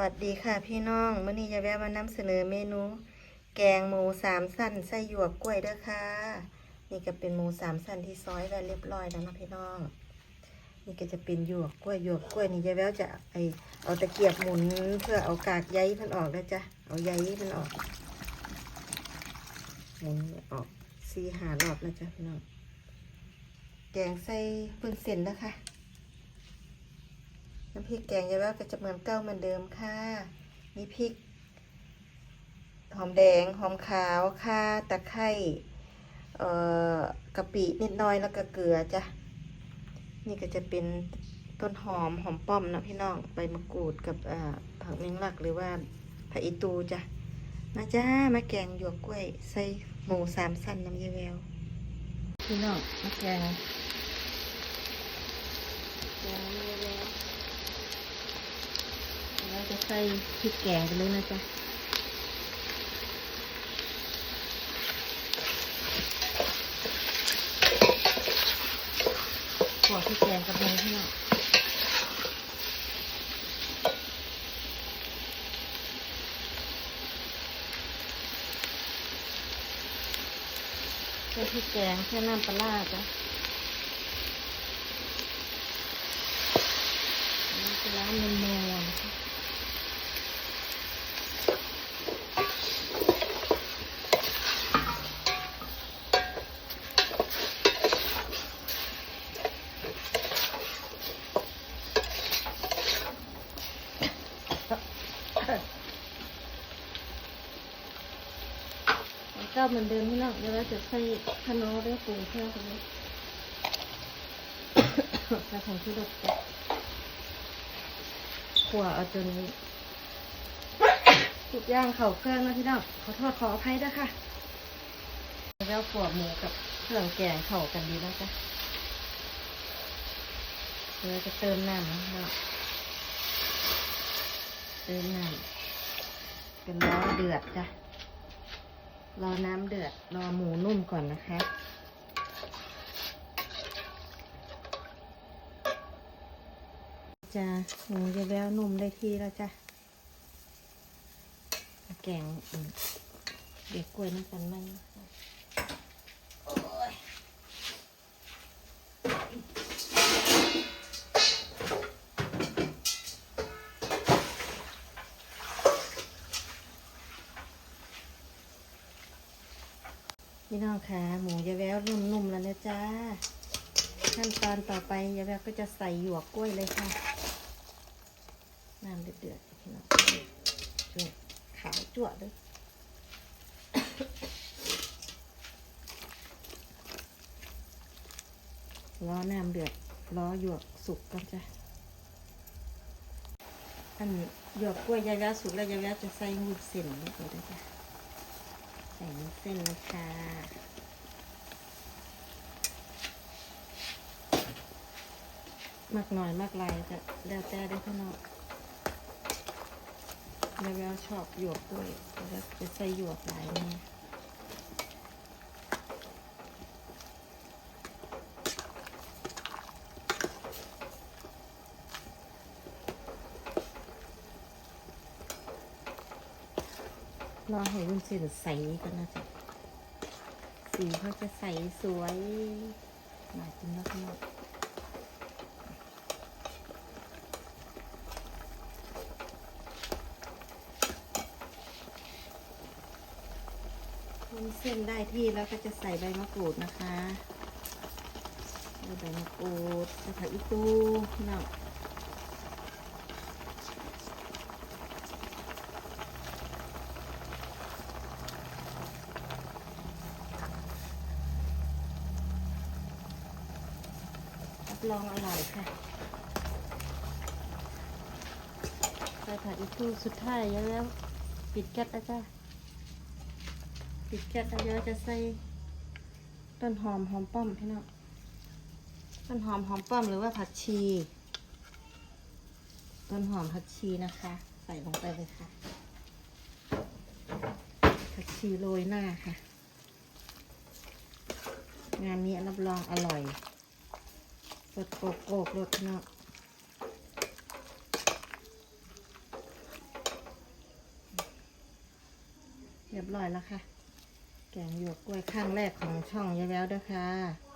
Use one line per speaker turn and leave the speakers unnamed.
วัสดีค่ะพี่น้องมื่อนี้จะแวะมานำเสนอเมนู แกงหมูสามสั้นไส้หยวกกล้วยเด้อค่ะ นี่ก็เป็นหมูสามสั้นที่ซอยไว้เรียบร้อยแล้วนะพี่น้อง นี่ก็จะเป็นหยวกกล้วยหยวกกล้วยนี่จะแววจะไอเอาตะเกียบหมุนเพื่อเอากากใยมันออกนะจ๊ะเอาใยมันออกหมุนออกสี่หารอบนะจ๊ะพี่น้องแกงใส่เพิ่งเส้นนะคะ น้ำพริกแกงยายแววก็จะเหมือนเก้าเหมือนเดิมค่ะ มีพริก หอมแดง หอมขาวข่าตะไคร้เอ่อกะปินิดหน้อยแล้วก็เกลือจ้ะ นี่ก็จะเป็นต้นหอมหอมป้อมนะพี่น้องใบมะกรูดกับผักเมียงลักหรือว่าผักอีตูจ้ะมาจ้ามาแกงหยวกกล้วย ใส่หมูสามสั้นน้ำยายแววพี่น้องมาแกงแกงยายแวว เราจะใส่พริกแกงไปเลยนะจ๊ะขอพริกแกงกับเนยให้หน่อยใส่พริกแกงใส่น้ำปลาจ้ะน้ำปลาร้าเนยๆนะคะ แล้วก็เหมือนเดิมที่น้องเดี๋ยวเราจะใส่ขนมด้วยปรุงเพิ่มไปเลยใส่ของที่รสจ้ะขัวเอาจนทุกย่างเข่าเครื่องนะพี่น้องขอโทษขออภัยด้วยค่ะแล้วขัวหมูกับเครื่องแกงเข้ากันดีแล้วจ้ะเดี๋ยวเราจะเติมน้ำนะพี่น้องเติมน้ำเป็นร้อนเดือดจ้ะ รอน้ำเดือด รอหมูนุ่มก่อนนะคะ จะหมูจะแววนุ่มได้ที่แล้วจ้ะ แกงเด็กกล้วยน้ำตาลมัน พี่น้องคะหมูยายแววนุ่มๆแล้วนะจ้าขั้นตอนต่อไปยายแววก็จะใส่หยวกกล้วยเลยค่ะน้ำเดือดๆพี่น้องช่วยขาวจั่วเลยล้อน้ำเดือดล้อหยวกสุกก่อนจ้ะอันหยวกกล้วยยายแววสุกแล้วยายแววจะใส่วุ้นเส้นลงไปด้วยจ้ะ ส่น้ำเส้นนะคะมากหน่อยมากลายจะแล้วแต่ได้อพี่น้องแล้วแล้วชอบหยวกด้วยแล้วจะใส่หยวกหลายเนี่ย รอให้วุ้นเส้นใสกันนะจ๊ะสีเขาจะใสสวยน่ากินมากๆวุ้นเส้นได้ที่แล้วก็จะใส่ใบมะกรูดนะคะใส่ใบมะกรูดใส่ผักอีตูเนาะ รองอร่อยค่ะใส่ผักอีกตูสุดท้ายแล้วแล้ว ปิดแก๊สแล้วจ้าปิดแก๊สแล้วเดี๋ยวจะใส่ต้นหอมหอมป้อมพี่น้องต้นหอมหอมป้อมหรือว่าผักชี ต้นหอมผักชีนะคะ ใส่ลงไปเลยค่ะ ผักชีโรยหน้าค่ะ งานนี้รับรองอร่อย สดโกกกรสนะเรียบร้อยแล้วค่ะ แกงหยวกกล้วยข้างแรกของช่องยายแล้วด้วยค่ะ